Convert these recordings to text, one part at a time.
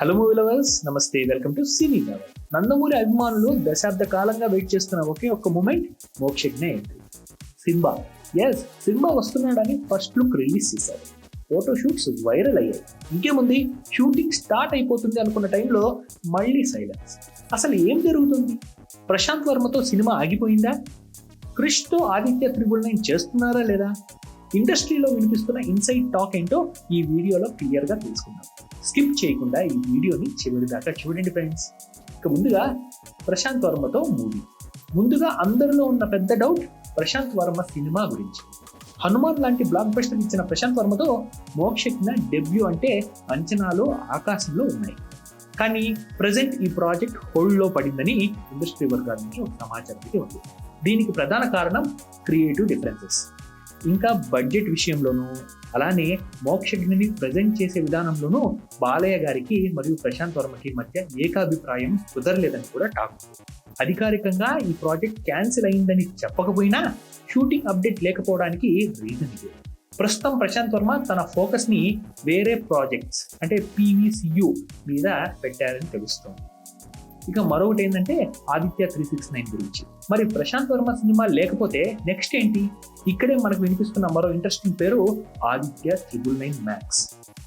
Hello movie lovers నమస్తే welcome to cine lover Nandamuri అభిమానులు దశాబ్ద కాలంగా వెయిట్ చేస్తున్న ఒకే ఒక్క moment Mokshagna entry Simba. Yes Simba వస్తున్నాడని ఫస్ట్ లుక్ రిలీజ్ చేశారు. ఫోటో షూట్స్ వైరల్ అయ్యాయి. ఇంకేముంది? షూటింగ్ స్టార్ట్ అయిపోతుంది అనుకున్న టైంలో మళ్ళీ సైలెన్స్ అసలు ఏం జరుగుతుంది? ప్రశాంత్ వర్మతో సినిమా ఆగిపోయిందా? క్రిష్తో ఆదిత్య త్రిబుల్ నైన్ చేస్తున్నారా లేదా? ఇండస్ట్రీలో వినిపిస్తున్న ఇన్సైడ్ టాక్ ఏంటో ఈ వీడియోలో క్లియర్గా తెలుసుకుందాం. స్కిప్ చేయకుండా ఈ వీడియోని చివరి దాకా చూడండి ఫ్రెండ్స్. ఇక ముందుగా ప్రశాంత్ వర్మతో మూవీ. ముందుగా అందరిలో ఉన్న పెద్ద డౌట్ ప్రశాంత్ వర్మ సినిమా గురించి. హనుమాన్ లాంటి బ్లాక్ బస్టర్ ఇచ్చిన ప్రశాంత్ వర్మతో మోక్షజ్ఞ డెబ్యూ అంటే అంచనాలు ఆకాశంలో ఉన్నాయి. కానీ ప్రజెంట్ ఈ ప్రాజెక్ట్ హోల్డ్లో పడిందని ఇండస్ట్రీ వర్గాల నుంచి ఒక సమాచారం అయితే ఉంది. దీనికి ప్రధాన కారణం క్రియేటివ్ డిఫరెన్సెస్. ఇంకా బడ్జెట్ విషయంలోనూ అలానే మోక్షజ్ఞని ప్రజెంట్ చేసే విధానంలోనూ బాలయ్య గారికి మరియు ప్రశాంత్ వర్మకి మధ్య ఏకాభిప్రాయం కుదరలేదని కూడా టాక్. అధికారికంగా ఈ ప్రాజెక్ట్ క్యాన్సిల్ అయిందని చెప్పకపోయినా షూటింగ్ అప్డేట్ లేకపోవడానికి రీజన్ ఇది. ప్రస్తుతం ప్రశాంత్ వర్మ తన ఫోకస్ని వేరే ప్రాజెక్ట్స్ అంటే పీవీసీయు మీద పెట్టారని తెలుస్తోంది. ఇక మరొకటి ఏంటంటే ఆదిత్య త్రీ సిక్స్ నైన్ గురించి. మరి ప్రశాంత్ వర్మ సినిమా లేకపోతే నెక్స్ట్ ఏంటి? ఇక్కడే మనకు వినిపిస్తున్న మరో ఇంట్రెస్టింగ్ పేరు ఆదిత్య త్రిబుల్ నైన్ మ్యాక్స్.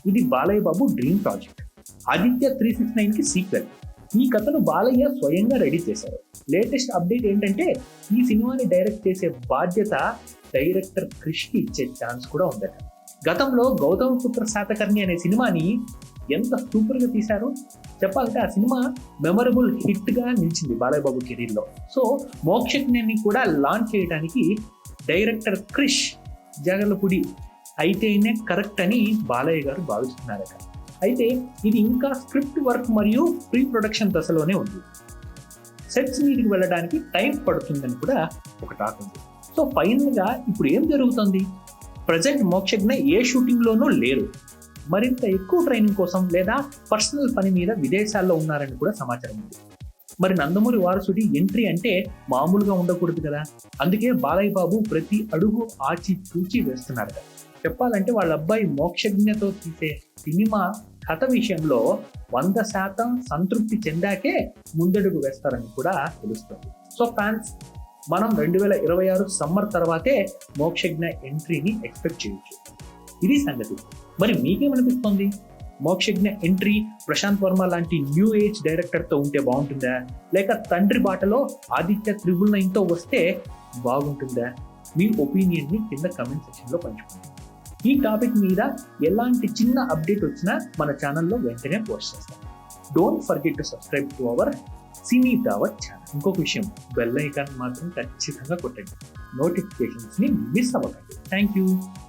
ఇది Balayya Babu dream project. Aditya three six నైన్కి సీక్వెల్. ఈ కథను బాలయ్య స్వయంగా రెడీ చేశారు. లేటెస్ట్ అప్డేట్ ఏంటంటే ఈ సినిమాని డైరెక్ట్ చేసే బాధ్యత డైరెక్టర్ క్రిష్ ఇచ్చే ఛాన్స్ కూడా ఉందట. గతంలో గౌతమ పుత్ర శాతకర్ణి అనే సినిమాని ఎంత సూపర్గా తీశారో? చెప్పాలంటే ఆ సినిమా మెమరబుల్ హిట్గా నిలిచింది బాలయ్య బాబు సో మోక్షజ్ఞాన్ని కూడా లాంచ్ చేయడానికి డైరెక్టర్ క్రిష్ జగలపుడి అయితేనే కరెక్ట్ అని బాలయ్య గారు భావిస్తున్నారట. అయితే ఇది ఇంకా స్క్రిప్ట్ వర్క్ మరియు ప్రీ ప్రొడక్షన్ దశలోనే ఉంది. సెట్స్ మీదకి వెళ్ళడానికి టైం పడుతుందని కూడా ఒక టాక్ ఉంది. సో ఫైనల్గా ఇప్పుడు ఏం జరుగుతుంది? ప్రజెంట్ మోక్షజ్ఞ ఏ షూటింగ్లోనూ లేరు. మరింత ఎక్కువ ట్రైనింగ్ కోసం లేదా పర్సనల్ పని మీద విదేశాల్లో ఉన్నారని కూడా సమాచారం ఉంది. మరి నందమూరి వారసుడి ఎంట్రీ అంటే మామూలుగా ఉండకూడదు కదా? అందుకే బాలయ్య బాబు ప్రతి అడుగు ఆచి తూచి వేస్తున్నారట చెప్పాలంటే వాళ్ళ అబ్బాయి మోక్షజ్ఞతో తీసే సినిమా కథ విషయంలో వంద శాతం సంతృప్తి చెందాకే ముందడుగు వేస్తారని కూడా తెలుస్తుంది. సో ఫ్యాన్స్ మనం రెండు వేల ఇరవై ఆరు సమ్మర్ తర్వాతే మోక్షజ్ఞ ఎంట్రీని ఎక్స్పెక్ట్ చేయొచ్చు. ఇది సంగతి. మరి మీకేమనిపిస్తుంది? మోక్షజ్ఞ ఎంట్రీ ప్రశాంత్ వర్మ లాంటి న్యూ ఏజ్ డైరెక్టర్తో ఉంటే బాగుంటుందా? లేక తండ్రి బాటలో ఆదిత్య త్రిబుల్ నైన్తో వస్తే బాగుంటుందా? మీ ఒపీనియన్ని కింద కమెంట్ సెక్షన్లో పంచుకోండి. ఈ టాపిక్ మీద ఎలాంటి చిన్న అప్డేట్ వచ్చినా మన ఛానల్లో వెంటనే పోస్ట్ చేస్తాం. Don't forget to subscribe to our cine Dawath channel ఇంకొక విషయం బెల్ ఐకాన్ మాత్రం ఖచ్చితంగా కొట్టండి. నోటిఫికేషన్స్ని మిస్ అవ్వకండి. Thank you